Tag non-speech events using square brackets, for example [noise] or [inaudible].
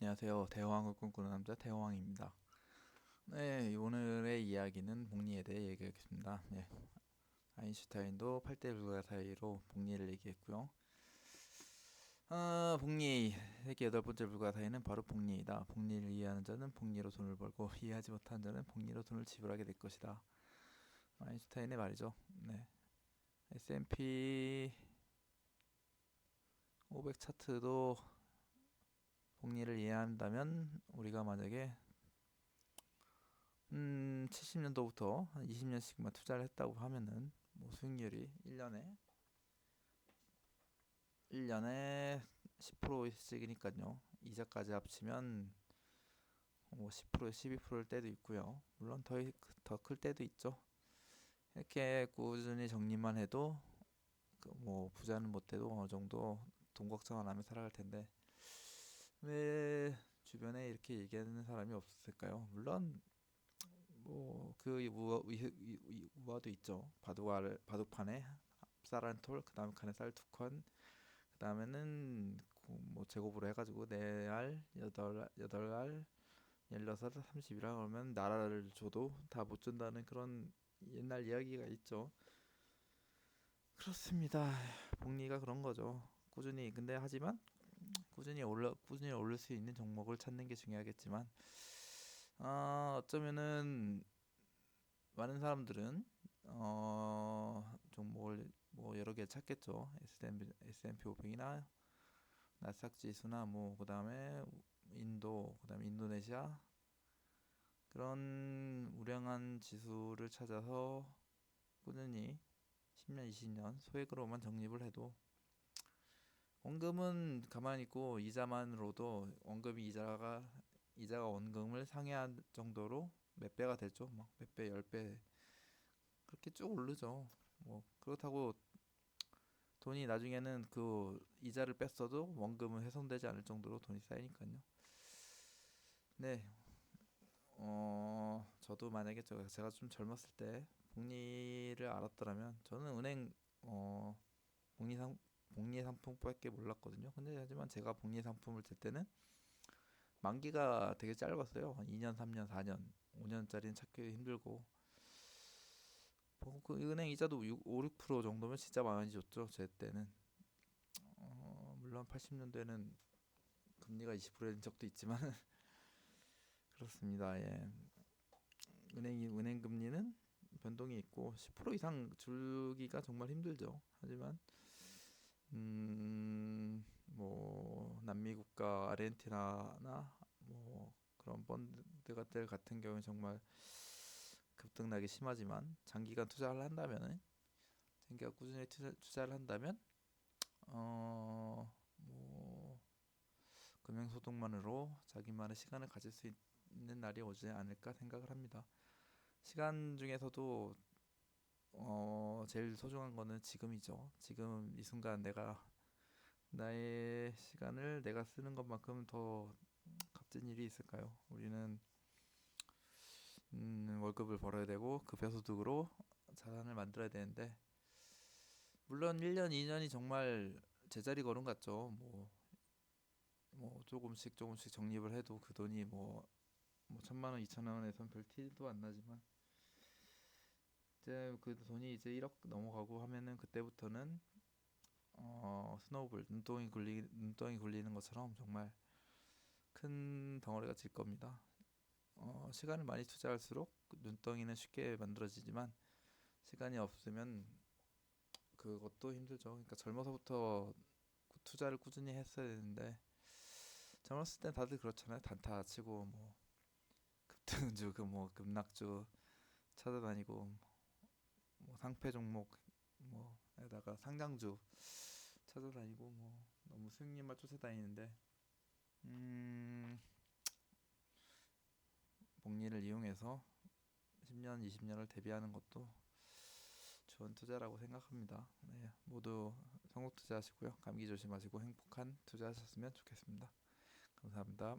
안녕하세요. 대호왕을 꿈꾸는 남자 대호왕입니다. 네, 오늘의 이야기는 복리에 대해 얘기하겠습니다. 네, 아인슈타인도 8대 불가 사이로 복리를 얘기했고요. 아, 복리 세계 여덟 번째 불가 사이는 바로 복리이다. 복리를 이해하는 자는 복리로 돈을 벌고 이해하지 못하는 자는 복리로 돈을 지불하게 될 것이다. 아인슈타인의 말이죠. 네, S&P 500 차트도 복리를 이해한다면 우리가 만약에 음 70년도부터 한 20년씩만 투자를 했다고 하면은 뭐 수익률이 1년에 1년에 10%씩이니까요. 이자까지 합치면 뭐 10% 12%일 때도 있고요. 물론 더 더 클 때도 있죠. 이렇게 꾸준히 정리만 해도 그뭐 부자는 못 돼도 어느 정도 돈 걱정 안 하며 살아갈 텐데 왜 주변에 이렇게 얘기하는 사람이 없을까요? 물론 뭐 그 우화, 우화도 있죠. 바둑알 바둑판에 쌀한 톨, 그 다음 칸에 쌀 두 칸, 그 다음에는 뭐 제곱으로 해가지고 네 알, 여덟 여덟 알, 열여섯, 삼십이라 그러면 나라를 줘도 다 못 준다는 그런 옛날 이야기가 있죠. 그렇습니다. 복리가 그런 거죠. 꾸준히 근데 하지만 꾸준히 올라 꾸준히 오를 수 있는 종목을 찾는 게 중요하겠지만 어, 어쩌면은 많은 사람들은 어, 종목을 뭐 여러 개 찾겠죠. S&P 500이나 나스닥 지수나 뭐 그다음에 인도 그다음에 인도네시아 그런 우량한 지수를 찾아서 꾸준히 10년, 20년 소액으로만 적립을 해도 원금은 가만히 있고 이자만으로도 원금이 이자가 이자가 원금을 상회할 정도로 몇 배가 되죠. 막 몇 배, 열 배 그렇게 쭉 오르죠. 뭐 그렇다고 돈이 나중에는 그 이자를 뺐어도 원금은 훼손되지 않을 정도로 돈이 쌓이니까요. 네. 어, 저도 만약에 저- 제가 좀 젊었을 때 복리를 알았더라면 저는 은행 어, 복리 상 복리 상품밖에 몰랐거든요. 근데 하지만 제가 복리 상품을 들 때는 만기가 되게 짧았어요. 한 2년, 3년, 4년, 5년짜리는 찾기 힘들고 뭐그 은행 이자도 6, 5, 6% 정도면 진짜 많이 줬죠. 제 때는. 어, 물론 80년대는 금리가 20%인 적도 있지만 [laughs] 그렇습니다. 예. 은행이 은행 금리는 변동이 있고 10% 이상 줄기가 정말 힘들죠. 하지만 음, 뭐 남미 국가 아르헨티나나 뭐 그런 펀드 같은 같은 경우는 정말 급등나기 심하지만 장기간 투자를 한다면은 장기간 꾸준히 투자, 투자 를 한다면 어 뭐 금융 소득만으로 자기만의 시간을 가질 수 있는 날이 오지 않을까 생각을 합니다. 시간 중에서도 어 제일 소중한 거는 지금이죠. 지금 이 순간 내가 나의 시간을 내가 쓰는 것만큼 더 값진 일이 있을까요? 우리는 음, 월급을 벌어야 되고 급여소득으로 자산을 만들어야 되는데 물론 1년, 2년이 정말 제자리 걸음 같죠. 뭐, 뭐 조금씩 조금씩 적립을 해도 그 돈이 뭐, 뭐 천만 원, 이천만 원에선 별 티도 안 나지만 이제 그 돈이 이제 1억 넘어가고 하면은 그때부터는 어, 스노우볼 눈덩이 굴리 눈덩이 굴리는 것처럼 정말 큰 덩어리가 질 겁니다. 어, 시간을 많이 투자할수록 눈덩이는 쉽게 만들어지지만 시간이 없으면 그것도 힘들죠. 그러니까 젊어서부터 투자를 꾸준히 했어야 되는데 젊었을 땐 다들 그렇잖아요. 단타 치고 뭐 급등주 그 뭐 급락주 찾아다니고 뭐 상패 종목 뭐에다가 상장주 찾아다니고 뭐 너무 수익률만 쫓아다니는데 음 복리를 이용해서 10년, 20년을 대비하는 것도 좋은 투자라고 생각합니다. 네, 모두 성공 투자하시고요. 감기 조심하시고 행복한 투자하셨으면 좋겠습니다. 감사합니다.